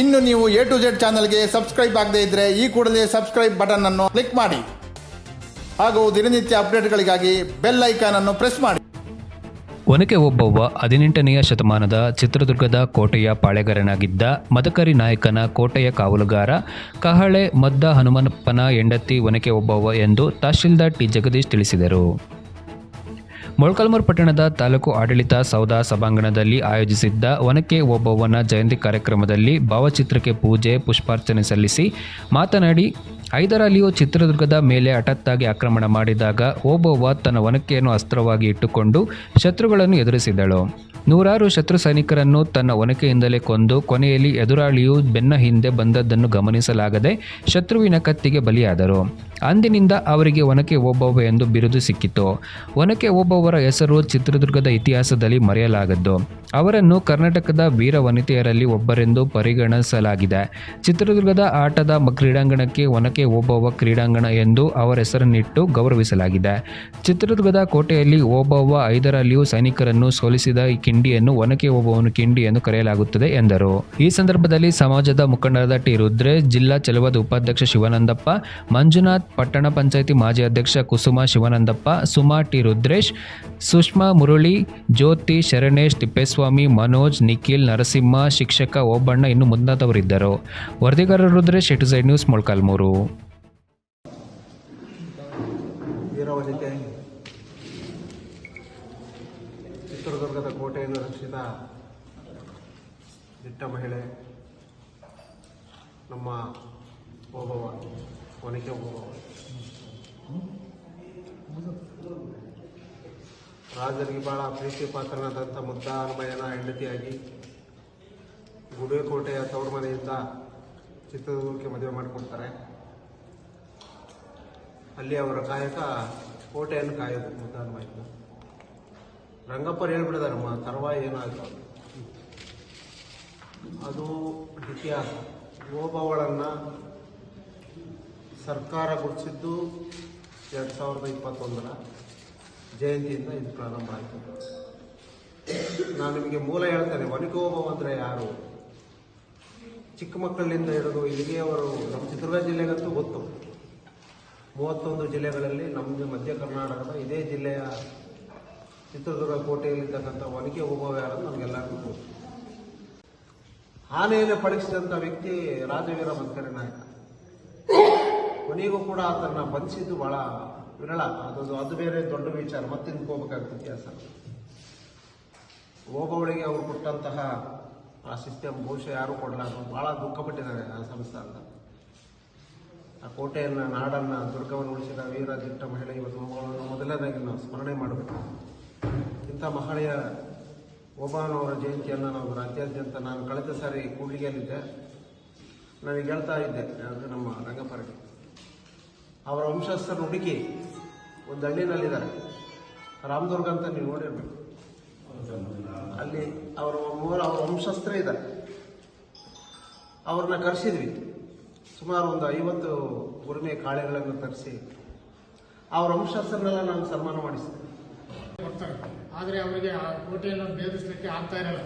ಇನ್ನು ನೀವು A to Z ಚಾನಲ್ಗೆ ಸಬ್ಸ್ಕ್ರೈಬ್ ಆಗದೇ ಇದ್ದರೆ ಈ ಕೂಡಲೇ ಸಬ್ಸ್ಕ್ರೈಬ್ ಬಟನ್ ಅನ್ನು ಕ್ಲಿಕ್ ಮಾಡಿ. ಹಾಗೂ ದಿನನಿತ್ಯ ಅಪ್ಡೇಟ್ಗಳಿಗಾಗಿ ಬೆಲ್ ಐಕಾನ್ ಅನ್ನು ಪ್ರೆಸ್ ಮಾಡಿ. ಒನಕೆ ಒಬ್ಬವ್ವ ಹದಿನೆಂಟನೆಯ ಶತಮಾನದ ಚಿತ್ರದುರ್ಗದ ಕೋಟೆಯ ಪಾಳೆಗಾರನಾಗಿದ್ದ ಮದಕರಿ ನಾಯಕನ ಕೋಟೆಯ ಕಾವಲುಗಾರ ಕಹಳೆ ಮದ್ದ ಹನುಮನಪ್ಪನ ಹೆಂಡತಿ ಒನಕೆ ಒಬ್ಬವ್ವ ಎಂದು ತಹಶೀಲ್ದಾರ್ ಟಿ. ಜಗದೀಶ್ ತಿಳಿಸಿದರು. ಮೊಳಕಾಲ್ಮೂರು ಪಟ್ಟಣದ ತಾಲೂಕು ಆಡಳಿತ ಸೌಧ ಸಭಾಂಗಣದಲ್ಲಿ ಆಯೋಜಿಸಿದ್ದ ಒನಕೆ ಓಬವ್ವನ ಜಯಂತಿ ಕಾರ್ಯಕ್ರಮದಲ್ಲಿ ಭಾವಚಿತ್ರಕ್ಕೆ ಪೂಜೆ, ಪುಷ್ಪಾರ್ಚನೆ ಸಲ್ಲಿಸಿ ಮಾತನಾಡಿ ಹೈದರಾಲಿಯು ಚಿತ್ರದುರ್ಗದ ಮೇಲೆ ಹಠಾತ್ತಾಗಿ ಆಕ್ರಮಣ ಮಾಡಿದಾಗ ಓಬವ್ವ ತನ್ನ ಒನಕೆಯನ್ನು ಅಸ್ತ್ರವಾಗಿ ಇಟ್ಟುಕೊಂಡು ಶತ್ರುಗಳನ್ನು ಎದುರಿಸಿದಳು. ನೂರಾರು ಶತ್ರು ಸೈನಿಕರನ್ನು ತನ್ನ ಒನಕೆಯಿಂದಲೇ ಕೊಂದು ಕೊನೆಯಲ್ಲಿ ಎದುರಾಳಿಯು ಬೆನ್ನ ಹಿಂದೆ ಬಂದದ್ದನ್ನು ಗಮನಿಸಲಾಗದೆ ಶತ್ರುವಿನ ಕತ್ತಿಗೆ ಬಲಿಯಾದರು. ಅಂದಿನಿಂದ ಅವರಿಗೆ ಒನಕೆ ಓಬವ್ವ ಎಂದು ಬಿರುದು ಸಿಕ್ಕಿತು. ಒನಕೆ ಓಬವ್ವರ ಹೆಸರು ಚಿತ್ರದುರ್ಗದ ಇತಿಹಾಸದಲ್ಲಿ ಮರೆಯಲಾಗದ್ದು. ಅವರನ್ನು ಕರ್ನಾಟಕದ ವೀರ ವನಿತೆಯರಲ್ಲಿ ಒಬ್ಬರೆಂದು ಪರಿಗಣಿಸಲಾಗಿದೆ. ಚಿತ್ರದುರ್ಗದ ಆಟದ ಕ್ರೀಡಾಂಗಣಕ್ಕೆ ಒನಕೆ ಓಬವ್ವ ಕ್ರೀಡಾಂಗಣ ಎಂದು ಅವರ ಹೆಸರನ್ನಿಟ್ಟು ಗೌರವಿಸಲಾಗಿದೆ. ಚಿತ್ರದುರ್ಗದ ಕೋಟೆಯಲ್ಲಿ ಓಬವ್ವ ಐದರಲ್ಲಿಯೂ ಸೈನಿಕರನ್ನು ಸೋಲಿಸಿದ ಈ ಕಿಂಡಿಯನ್ನು ಒನಕೆ ಒಬ್ಬವನು ಕಿಂಡಿ ಎಂದು ಕರೆಯಲಾಗುತ್ತದೆ ಎಂದರು. ಈ ಸಂದರ್ಭದಲ್ಲಿ ಸಮಾಜದ ಮುಖಂಡರಾದ ಟಿ ರುದ್ರೇಶ್, ಜಿಲ್ಲಾ ಚಲುವದ ಉಪಾಧ್ಯಕ್ಷ ಶಿವಾನಂದಪ್ಪ, ಮಂಜುನಾಥ್ ಪಟ್ಟಣ ಪಂಚಾಯಿತಿ ಮಾಜಿ ಅಧ್ಯಕ್ಷ ಕುಸುಮಾ ಶಿವಾನಂದಪ್ಪ, ಸುಮಾ ಟಿ ರುದ್ರೇಶ್, ಸುಷ್ಮಾ ಮುರುಳಿ, ಜ್ಯೋತಿ ಶರಣೇಶ್, ತಿಪ್ಪೇಸ್ವಾಮಿ, ಮನೋಜ್, ನಿಖಿಲ್, ನರಸಿಂಹ, ಶಿಕ್ಷಕ ಓಬಣ್ಣ ಇನ್ನು ಮುಂತಾದವರಿದ್ದರು. ವರದಿಗಾರ ರುದ್ರೇಶ್ ಎಟು ಸೈಡ್ ನ್ಯೂಸ್ ಮೊಳಕಾಲ್ಮೂರು. ವೀರವನಿತೆ ಚಿತ್ರದುರ್ಗದ ಕೋಟೆಯನ್ನು ರಕ್ಷಿತ ದಿಟ್ಟ ಮಹಿಳೆ ನಮ್ಮ ಓಬವ್ವ, ಒನಕೆ ಓಬವ್ವ. ರಾಜರಿಗೆ ಬಹಳ ಪ್ರೀತಿ ಪಾತ್ರನಾದಂಥ ಮುದ್ದಾನ್ಮಯನ ಹೆಂಡತಿಯಾಗಿ ಗುಡೇಕೋಟೆಯ ತವರು ಮನೆಯಿಂದ ಚಿತ್ರದುರ್ಗಕ್ಕೆ ಮದುವೆ ಮಾಡಿಕೊಡ್ತಾರೆ. ಅಲ್ಲಿ ಅವರ ಕಾಯಕ ಕೋಟೆಯನ್ನು ಕಾಯೋದು ಮುದ್ದಾನ್ಮಯ್ಯನ ರಂಗಪ್ಪರು ಹೇಳ್ಬಿಡಿದಾರೆ ನಮ್ಮ ತರುವಾಯ ಏನಾಯಿತು ಅದು ಇತಿಹಾಸ. ಓಬವ್ವಳನ್ನು ಸರ್ಕಾರ ಗುರುತಿಸಿದ್ದು ಎರಡು ಸಾವಿರದ ಇಪ್ಪತ್ತೊಂದರ ಜಯಂತಿಯಿಂದ ಇದು ಪ್ರಾರಂಭ ಆಯಿತು. ನಾನು ನಿಮಗೆ ಮೂಲ ಹೇಳ್ತೇನೆ ಒನಕೆ ಅಂದರೆ ಯಾರು? ಚಿಕ್ಕ ಮಕ್ಕಳಿಂದ ಹಿಡಿದು ಇಲ್ಲಿಗೆಯವರು ನಮ್ಮ ಚಿತ್ರದುರ್ಗ ಜಿಲ್ಲೆಗಂತೂ ಗೊತ್ತು. ಮೂವತ್ತೊಂದು ಜಿಲ್ಲೆಗಳಲ್ಲಿ ನಮ್ಮದು ಮಧ್ಯ ಕರ್ನಾಟಕದ ಇದೇ ಜಿಲ್ಲೆಯ ಚಿತ್ರದುರ್ಗ ಕೋಟೆಯಲ್ಲಿರ್ತಕ್ಕಂಥ ಒನಕೆ ಓಬವ್ವ ಯಾರು ನಮಗೆಲ್ಲರಿಗೂ ಗೊತ್ತು. ಆನೆಯನ್ನು ಪಡಿಸಿದಂಥ ವ್ಯಕ್ತಿ ರಾಜವೀರ ಮಂಕರಿ ನಾಯಕ. ಕೊನೆಗೂ ಕೂಡ ಅದನ್ನು ಬಂಧಿಸಿದ್ದು ಬಹಳ ವಿರಳ. ಅದೊಂದು ಅದು ಬೇರೆ ದೊಡ್ಡ ವಿಚಾರ. ಮತ್ತೆ ಹೋಗ್ಬೇಕಾಗ್ತದೆ ಇತಿಹಾಸ. ಓಬವಳಿಗೆ ಅವರು ಕೊಟ್ಟಂತಹ ಆ ಸಿಸ್ಟಮ್ ಬಹುಶಃ ಯಾರು ಕೊಡಲಾರ ಬಹಳ ದುಃಖಪಟ್ಟಿದ್ದಾರೆ ಆ ಸಂಸ್ಥಾನ ಆ ಕೋಟೆಯನ್ನು, ನಾಡನ್ನು, ದುರ್ಗವನ್ನು ಉಳಿಸಿದ ವೀರ, ದಿಟ್ಟ ಮಹಿಳೆ, ಇವತ್ತು ಅವುಗಳನ್ನು ಮೊದಲನೇದಾಗಿ ನಾವು ಸ್ಮರಣೆ ಮಾಡಬೇಕು. ಇಂಥ ಮಹಳೆಯ ಓಬಾನವರ ಜಯಂತಿಯನ್ನು ನಾವು ರಾಜ್ಯಾದ್ಯಂತ ನಾನು ಕಳೆದ ಸಾರಿ ಕೂಡ್ಲಿಗೆಯಲ್ಲಿದ್ದೆ. ನನಗೆ ಹೇಳ್ತಾ ಇದ್ದೆ ಅಂದರೆ ನಮ್ಮ ರಂಗಪರಗಿ ಅವರ ವಂಶಸ್ಥರನ್ನು ಹುಡುಕಿ ಒಂದು ಹಳ್ಳಿನಲ್ಲಿದ್ದಾರೆ. ರಾಮದುರ್ಗ ಅಂತ ನೀವು ನೋಡಿರ್ಬೇಕು. ಅಲ್ಲಿ ಅವರ ಮೂಲ, ಅವರ ವಂಶಸ್ಥರೇ ಇದ್ದಾರೆ. ಅವ್ರನ್ನ ಕರೆಸಿದ್ವಿ. ಸುಮಾರು ಒಂದು ಐವತ್ತು ಉರಿಮೆ ಕಾಳೆಗಳನ್ನು ತರಿಸಿ ಅವರ ವಂಶಸ್ಥರನ್ನೆಲ್ಲ ನಾನು ಸನ್ಮಾನ ಮಾಡಿಸಿದೆ ಕೊಡ್ತಾರೆ. ಆದರೆ ಅವರಿಗೆ ಆ ಕೋಟೆಯನ್ನು ಭೇದಿಸಲಿಕ್ಕೆ ಆಗ್ತಾ ಇರಲ್ಲ.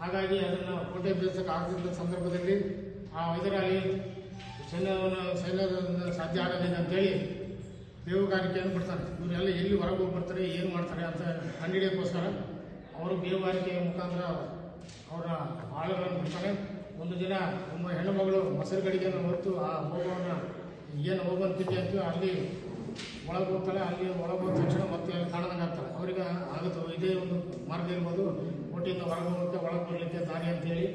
ಹಾಗಾಗಿ ಅದನ್ನು ಕೋಟೆ ಭೇದಿಸಕ್ಕೆ ಆಗದಿದ್ದ ಸಂದರ್ಭದಲ್ಲಿ ಆ ಇದರಲ್ಲಿ ಸೈನ್ಯವನ್ನು ಸೈನ್ಯದ ಸಾಧ್ಯ ಆಗಲಿಲ್ಲ ಅಂತೇಳಿ ಬೇಹುಗಾರಿಕೆಯನ್ನು ಬಿಡ್ತಾರೆ ಇವರೆಲ್ಲ ಎಲ್ಲಿ ಹೊರಗೆ ಹೋಗಿ ಬರ್ತಾರೆ ಏನು ಮಾಡ್ತಾರೆ ಅಂತ ಕಂಡುಹಿಡಿಯೋಕ್ಕೋಸ್ಕರ ಅವರು ಬೇಹುಗಾರಿಕೆಯ ಮುಖಾಂತರ ಅವರ ಆಳುಗಳನ್ನು ಬಿಡ್ತಾರೆ. ಒಂದು ದಿನ ನಮ್ಮ ಹೆಣ್ಣು ಮಗಳು ಮೊಸರು ಗಡಿಗೆಯನ್ನು ಹೊತ್ತು ಆ ಹೋಗೋನ ಏನು ಹೋಗುವಂತ ಅಂತ ಅಲ್ಲಿ ಒಳಗೆ ಹೋಗ್ತಾಳೆ, ಅಲ್ಲಿ ಒಳಗೆ ಹೋದ ತಕ್ಷಣ ಮತ್ತೆ ಕಾಣದಂಗೆ ಆಗ್ತಾಳೆ. ಅವರಿಗೆ ಆಗುತ್ತೆ? ಇದೇ ಒಂದು ಮಾರ್ಗ ಇರ್ಬೋದು. ಕೋಟೆಯಿಂದ ಹೊರಗೆ ಹೋಗುತ್ತೆ, ಒಳಗೆ ಬರಲಿಕ್ಕೆ ದಾರಿ ಅಂತೇಳಿ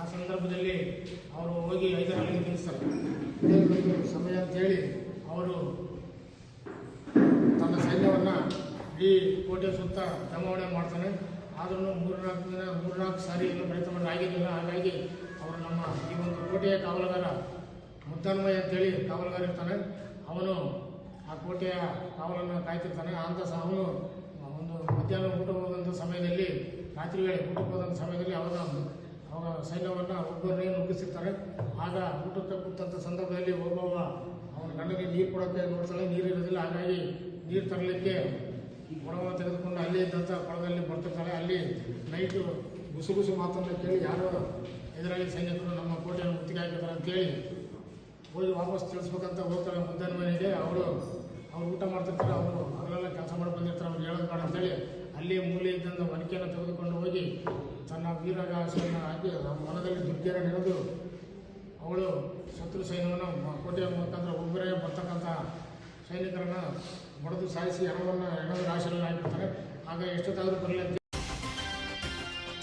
ಆ ಸಂದರ್ಭದಲ್ಲಿ ಅವರು ಹೋಗಿ ಐದರಲ್ಲಿ ನಿಲ್ಲಿಸ್ತಾರೆ. ಇದೇ ಒಂದು ಸಮಯ ಅಂತೇಳಿ ಅವರು ತನ್ನ ಸೈನ್ಯವನ್ನು ಇಡೀ ಕೋಟೆ ಸುತ್ತ ಜಮಾವಣೆ ಮಾಡ್ತಾನೆ. ಆದ್ರೂ ಮೂರ್ನಾಲ್ಕು ದಿನ, ಮೂರ್ನಾಲ್ಕು ಸಾರಿ ಏನು ಪ್ರಯತ್ನ ಆಗಿದ್ದಿಲ್ಲ ಹಾಗಾಗಿ ಅವರು ನಮ್ಮ ಈ ಒಂದು ಕೋಟೆಯ ಕಾವಲುಗಾರ. ಮುದ್ದನ್ಮಯ್ಯ ಅಂತೇಳಿ ಕಾವಲುಗಾರ ಇರ್ತಾನೆ. ಅವನು ಆ ಕೋಟೆಯ ಕಾವಲನ್ನು ಕಾಯ್ತಿರ್ತಾನೆ. ಅಂತ ಸಹ ಅವನು, ಒಂದು ಮಧ್ಯಾಹ್ನ ಊಟ ಹೋದಂಥ ಸಮಯದಲ್ಲಿ, ರಾತ್ರಿ ವೇಳೆ ಊಟಕ್ಕೆ ಹೋದಂಥ ಸಮಯದಲ್ಲಿ ಅವನ ಅವರ ಸೈನ್ಯವನ್ನು ಒಬ್ಬರನ್ನೇ ನುಗ್ಗಿಸಿರ್ತಾರೆ. ಆಗ ಊಟಕ್ಕೆ ಕೂತಂಥ ಸಂದರ್ಭದಲ್ಲಿ ಒಬ್ಬವ ಅವನ ಗಂಡನಿಗೆ ನೀರು ಕೊಡೋಕ್ಕೆ ನೋಡ್ತಾಳೆ. ನೀರು ಇರೋದಿಲ್ಲ. ಹಾಗಾಗಿ ನೀರು ತರಲಿಕ್ಕೆ ಕೊಡವನ್ನು ತೆಗೆದುಕೊಂಡು ಅಲ್ಲಿ ಇದ್ದಂಥ ಕೊಳದಲ್ಲಿ ಬರ್ತಿರ್ತಾಳೆ. ಅಲ್ಲಿ ನೈಟು ಗುಸು ಗುಸು ಮಾತನ್ನು ಕೇಳಿ ಯಾರೋ ಇದರಲ್ಲಿ ಸೈನಿಕರು ನಮ್ಮ ಕೋಟೆಯನ್ನು ಮುತ್ತಿಗೆ ಹಾಕಿದ್ದಾರೆ ಅಂತೇಳಿ ಹೋಗಿ ವಾಪಸ್ ತಿಳಿಸ್ಬೇಕಂತ ಹೋಗ್ತಾರೆ ಮುದ್ದನ ಮನೆಗೆ ಅವರು, ಅವ್ರು ಊಟ ಮಾಡ್ತಿರ್ತಾರೆ, ಅವರು ಅವರೆಲ್ಲ ಕೆಲಸ ಮಾಡಿ ಬಂದಿರ್ತಾರೆ, ಅವ್ರು ಹೇಳೋದು ಬೇಡ ಅಂತೇಳಿ ಅಲ್ಲಿ ಮೂಲೆ ಇದ್ದಂಥ ಒನಕೆಯನ್ನು ತೆಗೆದುಕೊಂಡು ಹೋಗಿ ತನ್ನ ವೀರಗಾಸೆಯನ್ನು ಹಾಕಿ ಮನದಲ್ಲಿ ದುರ್ಗೆರ ನೆನೆದು ಅವಳು ಶತ್ರು ಸೈನ್ಯವನ್ನು ಕೋಟೆಯ ಮುಖಾಂತರ ಒಬ್ಬರೇ ಬರ್ತಕ್ಕಂಥ ಸೈನಿಕರನ್ನು ಹೊಡೆದು ಸಾಯಿಸಿ ಹಣವನ್ನು ಹೆಣದ ರಾಶಿಯಲ್ಲಿ ಹಾಕಿರ್ತಾರೆ. ಆಗ ಎಷ್ಟೊತ್ತಾದರೂ ಬರಲಿ